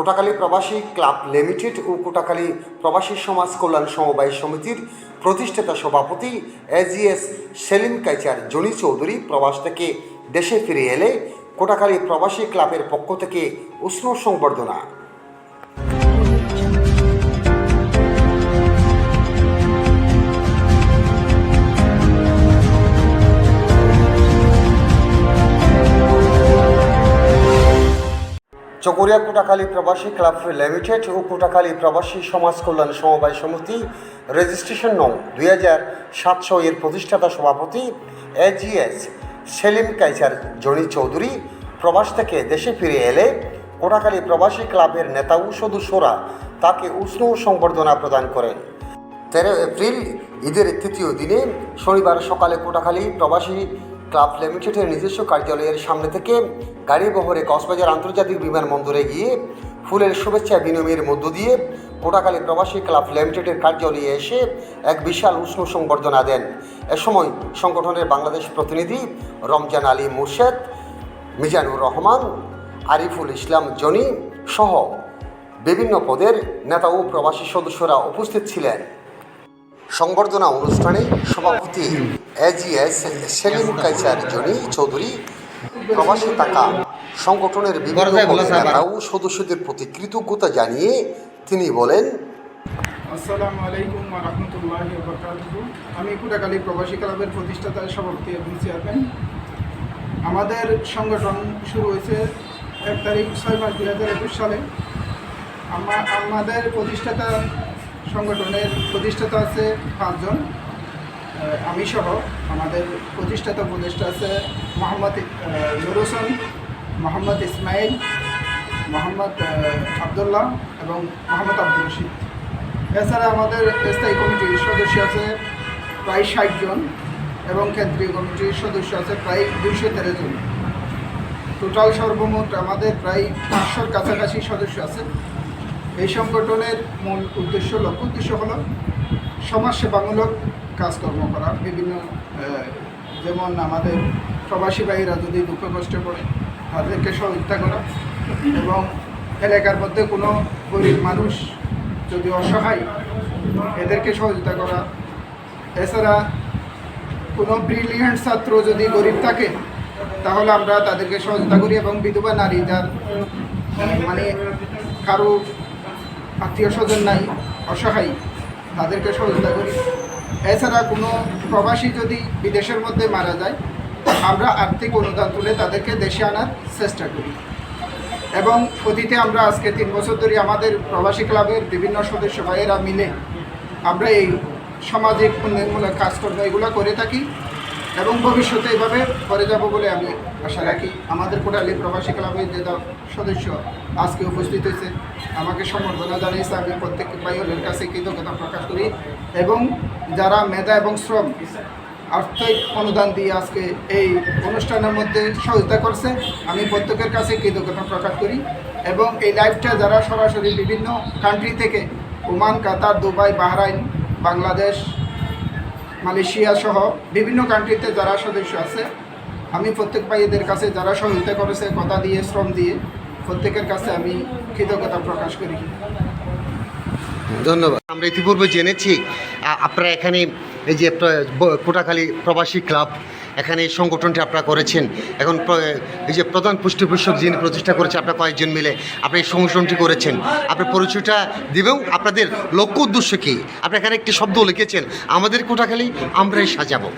কোটাখালী প্রবাসী club limited ও কোটাকালী প্রবাসী সমাজ কল্যাণ সমবায় সমিতির প্রতিষ্ঠাতা সভাপতি এজিএস সেলিম কাইচার জনি চৌধুরী প্রবাস থেকে দেশে ফিরে এলে কোটাকালী প্রবাসী ক্লাবের পক্ষ থেকে উষ্ণ সংবর্ধনা। চকরিয়া কোটাখালী প্রবাসী ক্লাব লিমিটেড ও কোটাখালী প্রবাসী সমাজ কল্যাণ সমবায় সমিতি রেজিস্ট্রেশন নং দুই হাজার সাতশো এর প্রতিষ্ঠাতা সভাপতি এজিএস সেলিম কাইসার জনি চৌধুরী প্রবাস থেকে দেশে ফিরে এলে কোটাখালী প্রবাসী ক্লাবের নেতা ও সদস্যরা তাকে উষ্ণ সংবর্ধনা প্রদান করেন। তেরো এপ্রিল, ঈদের তৃতীয় দিনে শনিবার সকালে কোটাখালী প্রবাসী ক্লাব লিমিটেডের নিজস্ব কার্যালয়ের সামনে থেকে গাড়ি বহরে কক্সবাজার আন্তর্জাতিক বিমানবন্দরে গিয়ে ফুলের শুভেচ্ছা বিনিময়ের মধ্য দিয়ে কোটাখালী প্রবাসী ক্লাব লিমিটেডের কার্যালয়ে এসে এক বিশাল উষ্ণ সংবর্ধনা দেন। এ সময় সংগঠনের বাংলাদেশ প্রতিনিধি রমজান আলী মুর্শেদ, মিজানুর রহমান, আরিফুল ইসলাম জনি সহ বিভিন্ন পদের নেতা ও প্রবাসী সদস্যরা উপস্থিত ছিলেন। সংবর্ধনা অনুষ্ঠানে সভাপতি এজিএস সেলিম কাইসার জনি চৌধুরী প্রবাসী টাকা সংগঠনের বিভিন্ন সদস্যদের প্রতি কৃতজ্ঞতা জানিয়ে তিনি বলেন আসসালামু আলাইকুম রহমতুল্লাহ বরকাতুহ। আমি কুটাকালী প্রবাসী ক্লাবের প্রতিষ্ঠাতা সভাপতি এবং চেয়ারম্যান। আমাদের সংগঠন শুরু হয়েছে এক তারিখ ছয় মাস দুই হাজার একুশ সালে। আমা- আমাদের প্রতিষ্ঠাতা সংগঠনের প্রতিষ্ঠাতা আছে পাঁচজন। আমি সহ আমাদের প্রতিষ্ঠাতা উপদেষ্টা আছে মোহাম্মদ আহ, নুর হোসেন মোহাম্মদ ইসমাইল মোহাম্মদ আবদুল্লাহ এবং মোহাম্মদ আব্দুল রশিদ। এছাড়া আমাদের স্থায়ী কমিটির সদস্য আছে প্রায় ষাট জন এবং কেন্দ্রীয় কমিটির সদস্য আছে প্রায় দুইশো তেরো জন। টোটাল সর্বমোট আমাদের প্রায় পাঁচশোর কাছাকাছি সদস্য আছে। এই সংগঠনের মূল উদ্দেশ্য, লক্ষ্য উদ্দেশ্য হলো সমাজসেবামূলক কাজকর্ম করা। বিভিন্ন যেমন আমাদের প্রবাসী যদি দুঃখ কষ্ট পড়ে, তাদেরকে সহযোগিতা করা এবং এলাকার মধ্যে কোনো গরিব মানুষ যদি অসহায়, এদেরকে সহযোগিতা করা। এছাড়া কোনো ব্রিলিয়েন্ট ছাত্র যদি গরিব থাকে, তাহলে আমরা তাদেরকে সহযোগিতা করি এবং বিধবা নারী যার মানে কারও আত্মীয় স্বজন নাই, অসহায়, তাদেরকে সহযোগিতা করি। এছাড়া কোনো প্রবাসী যদি বিদেশের মধ্যে মারা যায়, আমরা আর্থিক অনুদান তুলে তাদেরকে দেশে আনার চেষ্টা করি। এবং অতীতে আমরা আজকে তিন বছর ধরে আমাদের প্রবাসী ক্লাবের বিভিন্ন সদস্য ভাইয়েরা মিলে আমরা এই সামাজিক উন্নয়নমূলক কাজকর্ম এগুলো করে থাকি। এবং ভবিষ্যতে এভাবে করে যাব বলে আমি আশা রাখি। আমাদের কোটালি প্রবাসী ক্লাবের যে সদস্য আজকে উপস্থিত হয়েছে, আমাকে সম্বর্ধনা জানিয়েছে। আমি প্রত্যেক ভাইয়ের কাছে কৃতজ্ঞতা প্রকাশ করি এবং যারা মেধা এবং শ্রম আর্থিক অনুদান দিয়ে আজকে এই অনুষ্ঠানের মধ্যে সহযোগিতা করছে, আমি প্রত্যেকের কাছে কৃতজ্ঞতা প্রকাশ করি এবং এই লাইভটা যারা সরাসরি বিভিন্ন কান্ট্রি থেকে Oman, Qatar, Dubai, Bahrain, Bangladesh Malaysia সহ বিভিন্ন কান্ট্রিতে যারা সদস্য আছে, আমি প্রত্যেক ভাইদের কাছে যারা সহযোগিতা করেছে, কথা দিয়ে, শ্রম দিয়ে, প্রত্যেকের কাছে আমি কৃতজ্ঞতা প্রকাশ করি। ধন্যবাদ। আমরা ইতিপূর্বে জেনেছি আপনারা এখানে এই যে একটা কোটাখালী প্রবাসী ক্লাব এখানে এই সংগঠনটি আপনারা করেছেন। এখন এই যে প্রধান পুষ্টিপোষক যিনি প্রতিষ্ঠা করেছে আপনারা কয়েকজন মিলে আপনি এই সংগঠনটি করেছেন। আপনার পরিচয়টা দিবেন। আপনাদের লক্ষ্য উদ্দেশ্য কী? আপনি এখানে একটি শব্দ লিখেছেন, আমাদের কোটাখালী, আমরাই সাজাবো।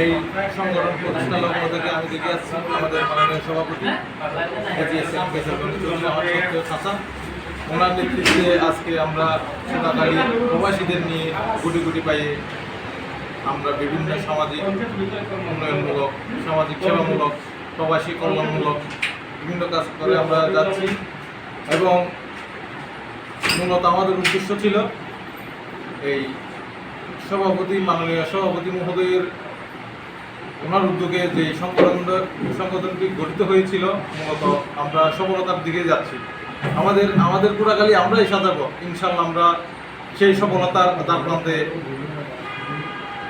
এই সংগঠন প্রতিষ্ঠা লগ্ন থেকে আমি দেখে আসছি। আমাদের মাননীয় সভাপতি ওনার নেতৃত্বে আজকে আমরা সোনাকালী প্রবাসীদের নিয়ে গুটি গুটি পাইয়ে আমরা বিভিন্ন সামাজিক উন্নয়নমূলক, সামাজিক সেবামূলক, প্রবাসী কল্যাণমূলক বিভিন্ন কাজ করে আমরা যাচ্ছি। এবং মূলত আমাদের উদ্দেশ্য ছিল এই সভাপতি, মাননীয় সভাপতি মহোদয়ের ওনার উদ্যোগে যে সংগঠন সংগঠনটি গঠিত হয়েছিল, মূলত আমরা সফলতার দিকে যাচ্ছি। আমাদের আমাদের পুরাকালি আমরাই সাজাবো। ইনশাল্লাহ আমরা সেই সফলতার দ্বার প্রান্তে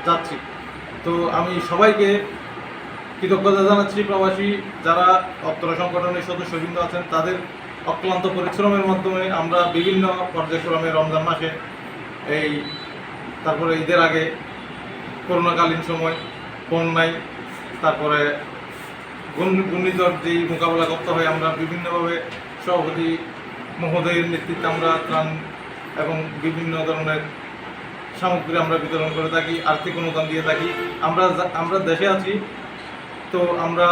যাচ্ছি। তো আমি সবাইকে কৃতজ্ঞতা জানাচ্ছি প্রবাসী, যারা অত্র সংগঠনের সদস্যবৃন্দ আছেন, তাদের অক্লান্ত পরিশ্রমের মাধ্যমে আমরা বিভিন্ন পর্যায়ক্রমে রমজান মাসে এই, তারপরে ঈদের আগে করোনাকালীন সময় বন্যায় তারপরে ঘূর্ণি- ঘূর্ণিঝড় যেই মোকাবেলা করতে হয়, আমরা বিভিন্নভাবে সভাপতি মহোদয়ের নেতৃত্বে আমরা ত্রাণ এবং বিভিন্ন ধরনের সামগ্রী আমরা বিতরণ করে থাকি, আর্থিক অনুদান দিয়ে থাকি। আমরা আমরা দেশে আছি, তো আমরা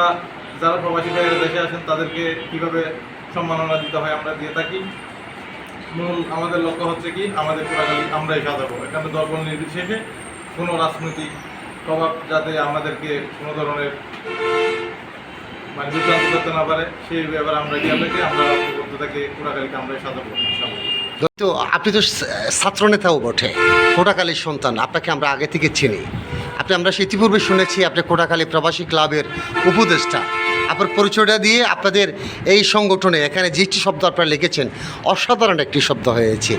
যারা প্রবাসী ভাইয়েরা দেশে আসেন, তাদেরকে কীভাবে সম্মাননা দিতে হয় আমরা দিয়ে থাকি। মূল আমাদের লক্ষ্য হচ্ছে কি, আমাদের পুরাকালী আমরাই সাজাবো। এখানে দলবল নির্বিশেষে কোনো রাজনৈতিক প্রভাব যাতে আমাদেরকে কোনো ধরনের মানে করতে না পারে, সেই ব্যাপারে আমরা আমরা ইনশাআল্লাহ। তো আপনি তো ছাত্রনেতাও বটে কোটাকালীর সন্তান, আপনাকে আমরা আগে থেকে চিনি। আপনি, আমরা ইতিপূর্বে শুনেছি আপনি কোটাকালী প্রবাসী ক্লাবের উপদেষ্টা। আপনার পরিচয়টা দিয়ে আপনাদের এই সংগঠনে এখানে যেটি শব্দ আপনারা লিখেছেন, অসাধারণ একটি শব্দ হয়েছে।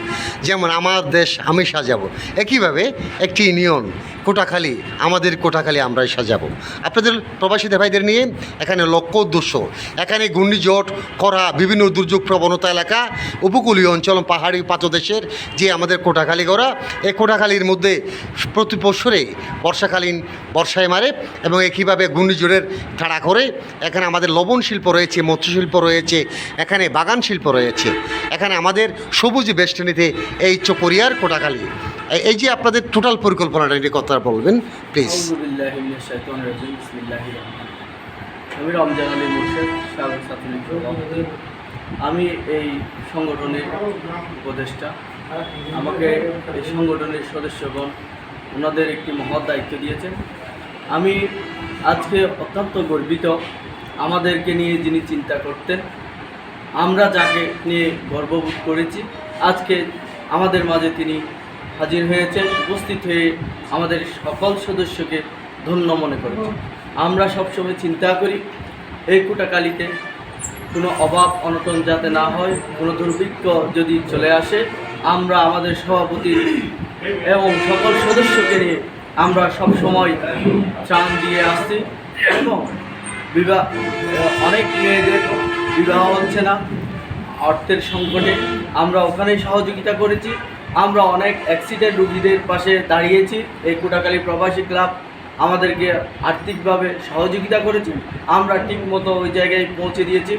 যেমন, আমার দেশ, আমি সাজাবো। একইভাবে একটি ইউনিয়ন কোটাখালী, আমাদের কোটাখালী আমরাই সাজাবো। আপনাদের প্রবাসী ভাইদের নিয়ে এখানে লক্ষ্য উদ্দেশ্য এখানে ঘূর্ণিঝড় করা বিভিন্ন দুর্যোগ প্রবণতা এলাকা, উপকূলীয় অঞ্চল, পাহাড়ি পাতদেশের যে আমাদের কোটাখালী গড়া, এই কোটাখালীর মধ্যে প্রতি বছরে বর্ষাকালীন বর্ষায় মারে এবং একইভাবে ঘূর্ণিঝড়ের ঠাড়া করে এখানে আমাদের লবণ শিল্প রয়েছে মৎস্য শিল্প রয়েছে, এখানে বাগান শিল্প রয়েছে। এখানে আমাদের সবুজ বেষ্টনীতে এই চকরিয়ার কোটাখালী। এই- যে আপনাদের টোটাল পরিকল্পনাটা নিয়ে কথা বলবেন প্লিজ। আমি রমজান আলী মুর্শেদ আমি এই সংগঠনের উপদেষ্টা। আমাকে এই সংগঠনের সদস্যগণ ওনাদের একটি মহৎ দায়িত্ব দিয়েছেন। আমি আজকে অত্যন্ত গর্বিত আমাদেরকে নিয়ে যিনি চিন্তা করতেন। আমরা যাকে নিয়ে গর্ববোধ করেছি, আজকে আমাদের মাঝে তিনি হাজির হয়েছেন, উপস্থিত হয়ে আমাদের সকল সদস্যকে ধন্য মনে করেছেন আমরা সবসময় চিন্তা করি, এই কুটাকালিতে কোনো অভাব অনটন যাতে না হয়, কোনো দুর্ভিক্ষ যদি চলে আসে, আমরা আমাদের সভাপতি এবং সকল সদস্যকে নিয়ে আমরা সব সময় ত্রাণ দিয়ে আসছি। এবং বিবাহ, অনেক মেয়েদের বিবাহ হচ্ছে না, অর্থের সংকটে আমরা ওখানেই সহযোগিতা করেছি। আমরা অনেক অ্যাক্সিডেন্ট রুগীদের পাশে দাঁড়িয়েছি। এই কোটাকালী প্রবাসী ক্লাব আমাদেরকে আর্থিকভাবে সহযোগিতা করেছে। আমরা ঠিক মতো ওই জায়গায় পৌঁছে দিয়েছি।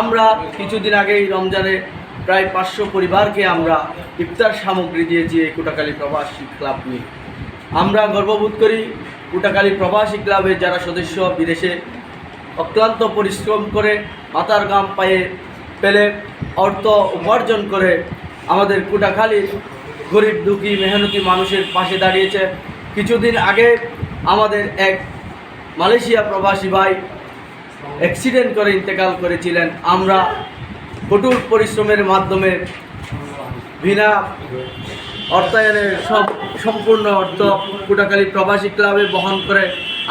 আমরা কিছুদিন আগেই রমজানে প্রায় পাঁচশো পরিবারকে আমরা ইফতার সামগ্রী দিয়েছি এই কোটাকালী প্রবাসী ক্লাব নিয়ে। আমরা গর্ববোধ করি কোটাকালী প্রবাসী ক্লাবের যারা সদস্য বিদেশে অক্লান্ত পরিশ্রম করে মাথার গাম পায়ে পেলে অর্থ উপার্জন করে আমাদের কুটাখালীর গরিব দুঃখী মেহনতি মানুষের পাশে দাঁড়িয়েছে। কিছুদিন আগে আমাদের এক মালয়েশিয়া প্রবাসী ভাই অ্যাক্সিডেন্ট করে ইন্তেকাল করেছিলেন। আমরা কঠোর পরিশ্রমের মাধ্যমে বিনা অর্থায়নের সব সম্পূর্ণ অর্থ কুটাখালী প্রবাসী ক্লাবে বহন করে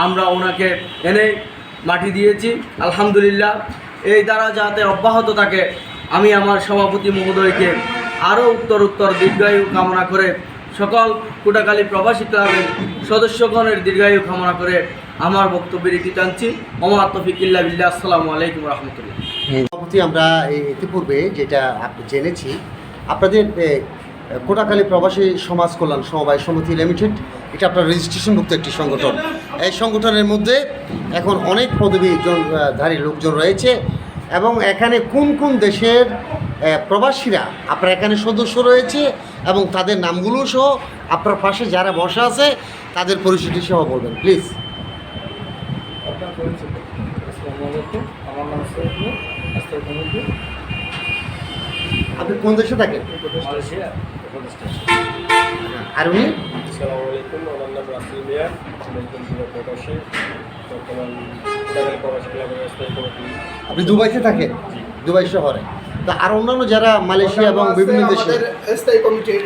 আমরা ওনাকে এনে মাটি দিয়েছি। আলহামদুলিল্লাহ। এই দ্বারা যাতে অব্যাহত থাকে, আমি আমার সভাপতি মহোদয়কে আরও উত্তর উত্তর দীর্ঘায়ু কামনা করে সকল কুটাখালী প্রবাসী ক্লাবের সদস্যগণের দীর্ঘায়ু কামনা করে আমার বক্তব্যের ইতি টানছি। ওমা তফিকিল্লা বিল্লাহ আসসালামু আলাইকুম রহমতুল্লাহ। সভাপতি আমরা ইতিপূর্বে যেটা জেনেছি আপনাদের এ, কোটাখালী প্রবাসী সমাজ কল্যাণ সমবায় সমিতি লিমিটেড এটা আপনার রেজিস্ট্রেশনভুক্ত একটি সংগঠন। এই সংগঠনের মধ্যে এখন অনেক পদবী জন ধারী লোকজন রয়েছে। এবং এখানে কোন কোন দেশের প্রবাসীরা আপনার এখানে সদস্য রয়েছে এবং তাদের নামগুলো সহ আপনার পাশে যারা বসা আছে তাদের পরিচিতি সহ বলবেন প্লিজ। আপনি কোন দেশে থাকেন? আর উনি? আসসালামু আলাইকুম আমার নাম রাসেল মিয়া একজন যুব প্রবাসী। বর্তমান টাকার ক্লাবের স্থায়ী কমিটি। আপনি দুবাইতে থাকেন? দুবাই শহরে। তো আর অন্যান্য যারা মালয়েশিয়া এবং বিভিন্ন দেশে স্থায়ী কমিটির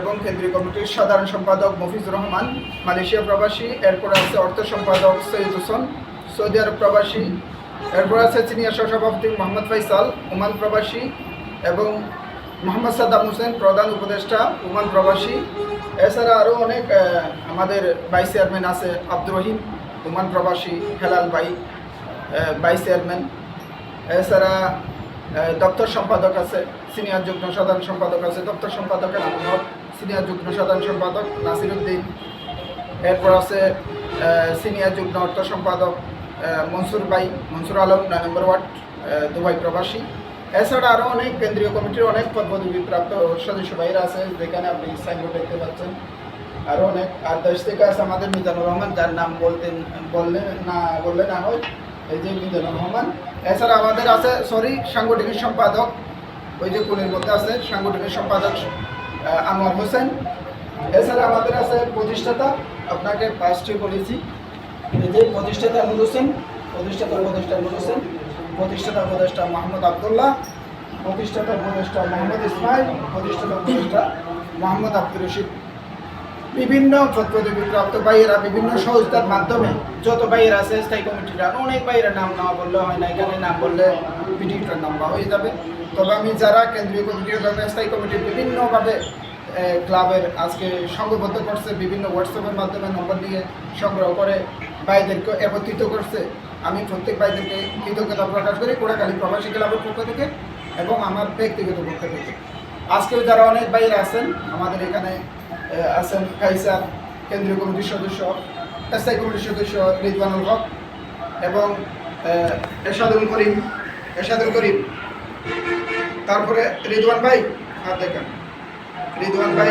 এবং কেন্দ্রীয় কমিটির সাধারণ সম্পাদক মফিজুর রহমান মালয়েশিয়া প্রবাসী এরপর আছে অর্থ সম্পাদক সৈয়দ হোসেন সৌদি আরব প্রবাসী এরপর আছে সিনিয়র সহসভাপতি মোহাম্মদ ফাইসাল ওমান প্রবাসী এবং মোহাম্মদ সাদ্দাম হোসেন, প্রধান উপদেষ্টা, ওমান প্রবাসী। এছাড়া আরও অনেক আমাদের ভাইস চেয়ারম্যান আছে আব্দুর রহিম, ওমান প্রবাসী হেলাল ভাই ভাইস চেয়ারম্যান। এছাড়া দপ্তর সম্পাদক আছে, সিনিয়র যুগ্ম সাধারণ সম্পাদক আছে, দপ্তর সম্পাদক সিনিয়র যুগ্ম সাধারণ সম্পাদক নাসিরুদ্দিন। এরপর আছে সিনিয়র যুগ্ম অর্থ সম্পাদক মনসুর ভাই, মনসুর আলম, নয় নম্বর ওয়ার্ড দুবাই প্রবাসী। এছাড়া আরও অনেক কেন্দ্রীয় কমিটির অনেক পদপদবিপ্রাপ্ত সদস্য ভাইরা আছে, যেখানে আপনি সাইনবোর্ড দেখতে পাচ্ছেন। আরও অনেক আর দেশ থেকে আছে আমাদের মিজানুর রহমান, যার নাম বলতেন, বললেন না, বললে না হয়, এই যে মিজানুর রহমান। এছাড়া আমাদের আছে সরি সাংগঠনিক সম্পাদক, ওই যে কোণের মধ্যে আছে, সাংগঠনিক সম্পাদক আনোয়ার হোসেন। এছাড়া আমাদের আছে প্রতিষ্ঠাতা, আপনাকে পাঁচটি বলেছি। এই যে প্রতিষ্ঠাতা নুর হোসেন, প্রতিষ্ঠাতা উপদেষ্টা নুর হোসেন। প্রতিষ্ঠাতা উপদেষ্টা মোহাম্মদ আবদুল্লাহ, প্রতিষ্ঠাতা উপদেষ্টা মোহাম্মদ ইসমাইল, প্রতিষ্ঠাতা উপদেষ্টা মোহাম্মদ আব্দুর রশিদ। বিভিন্ন প্রাপ্ত বাইরা বিভিন্ন সংস্থার মাধ্যমে যত বাইরা আছে স্থায়ী কমিটিরা অনেক বাইরা নাম নেওয়া বললে হয় না, এখানে নাম বললে পিডিএফটার নাম্বার হয়ে যাবে। তবে আমি যারা কেন্দ্রীয় কমিটির স্থায়ী কমিটির বিভিন্নভাবে ক্লাবের আজকে সংঘবদ্ধ করছে বিভিন্ন হোয়াটসঅ্যাপের মাধ্যমে নম্বর দিয়ে সংগ্রহ করে ভাইদেরকে একত্রিত করছে। আমি প্রত্যেক ভাইদেরকে কৃতজ্ঞতা প্রকাশ করি কোড়াকালী প্রবাসী ক্লাবের পক্ষ থেকে এবং আমার ব্যক্তিগত পক্ষ থেকে। আজকেও যারা অনেক বাইরে আছেন, আমাদের এখানে আছেন কাইসার কেন্দ্রীয় কমিটির সদস্য, এসআই কমিটির সদস্য রিদওয়ানুল হক এবং এরশাদুল করিম এরশাদুল করিম। তারপরে রিদওয়ান ভাই আর দেখেন। রিদওয়ান ভাই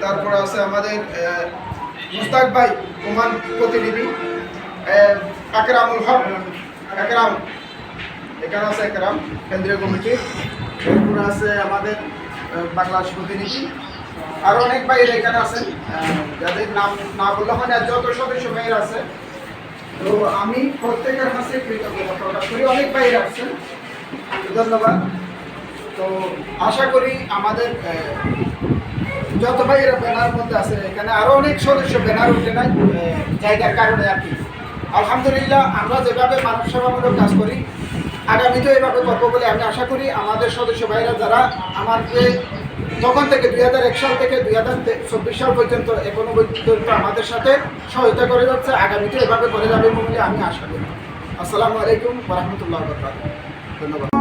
তারপর আছে আমাদের মুস্তাক ভাই ওমান প্রতিনিধি আহ, আকরামুল হক আকরাম এখানে আছে একরাম কেন্দ্রীয় কমিটি। এরপরে আছে আমাদের বাংলাদেশ প্রতিনিধি। আর অনেক বাইরে এখানে আছেন যাদের নাম না বললে হয় না যত সদস্য বাইরে আছে। তো আমি প্রত্যেকের কাছে কৃতজ্ঞতা প্রকাশ করি। অনেক বাইরে আসছেন ধন্যবাদ। তো আশা করি আমাদের যত ভাইয়েরা ব্যানার মধ্যে আছে, এখানে আরও অনেক সদস্য ব্যানার উঠে নাই জায়গার কারণে আর কি। আলহামদুলিল্লাহ, আমরা যেভাবে মানব সেবামূলক কাজ করি আগামীতেও এভাবে করব বলে আমি আশা করি আমাদের সদস্য ভাইরা যারা আমাকে তখন থেকে দুই হাজার এক সাল থেকে দুই হাজার চব্বিশ সাল পর্যন্ত এখনও পর্যন্ত আমাদের সাথে সহায়তা করে যাচ্ছে, আগামীতে এভাবে করে যাবে বলে আমি আশা করি। আসসালামু আলাইকুম রহমতুল্লাহ ধন্যবাদ।